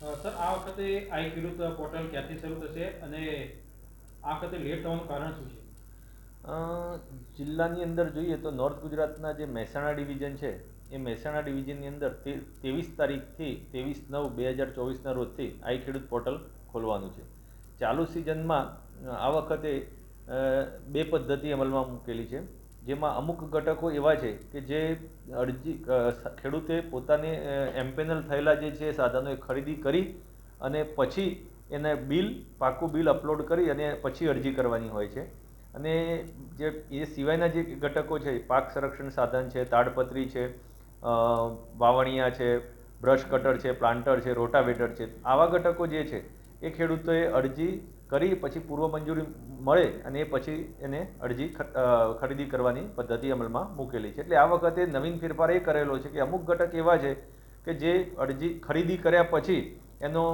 Sir, આ વખતે આઈ ખેડૂત પોર્ટલ ક્યાંથી શરૂ થશે અને આ વખતે લેટ થવાનું કારણ શું છે? જિલ્લાની અંદર જોઈએ તો નોર્થ ગુજરાતના જે મહેસાણા ડિવિઝન છે, એ મહેસાણા ડિવિઝનની અંદર ત્રેવીસ તારીખથી ત્રેવીસ નવ બે હજાર ચોવીસના રોજથી આઈ ખેડૂત પોર્ટલ ખોલવાનું છે. ચાલુ સિઝનમાં આ વખતે બે પદ્ધતિ અમલમાં મૂકેલી છે. જેમાં અમુક ઘટકો એવા છે કે જે અરજી ખેડૂતે પોતાને એમ્પેનલ થયેલા જે છે સાધનો એ ખરીદી કરી અને પછી એને બિલ, પાકું બિલ અપલોડ કરી અને પછી અરજી કરવાની હોય છે. અને જે, એ સિવાયના જે ઘટકો છે, પાક સંરક્ષણ સાધન છે, તાડપત્રી છે વાવણિયા છે, બ્રશ કટર છે, પ્લાન્ટર છે, રોટાવેટર છે, આવા ઘટકો જે છે એ ખેડૂતોએ અરજી કરી, પછી પૂર્વ મંજૂરી મળે અને એ પછી એને અરજી ખરીદી કરવાની પદ્ધતિ અમલમાં મૂકેલી છે. એટલે આ વખતે નવીન ફેરફાર એ કરેલો છે કે અમુક ઘટક એવા છે કે જે અરજી ખરીદી કર્યા પછી એનો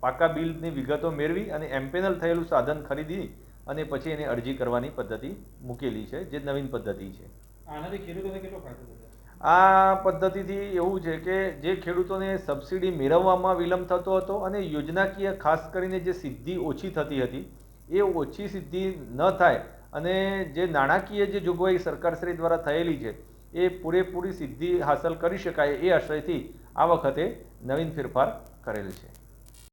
પાકા બિલની વિગતો મેળવી અને એમ્પેનલ થયેલું સાધન ખરીદી અને પછી એને અરજી કરવાની પદ્ધતિ મૂકેલી છે, જે નવીન પદ્ધતિ છે. આનાથી ખેડૂતોને કેટલો ફાયદો થશે? આ પદ્ધતિથી એવું છે કે જે ખેડૂતોને સબસિડી મેળવવામાં વિલંબ થતો હતો અને યોજનાકીય ખાસ કરીને જે સિદ્ધિ ઓછી થતી હતી, એ ઓછી સિદ્ધિ ન થાય અને જે નાણાકીય જે જોગવાઈ સરકારશ્રી દ્વારા થયેલી છે, એ પૂરેપૂરી સિદ્ધિ હાંસલ કરી શકાય એ આશયથી આ વખતે નવીન ફેરફાર કરેલ છે.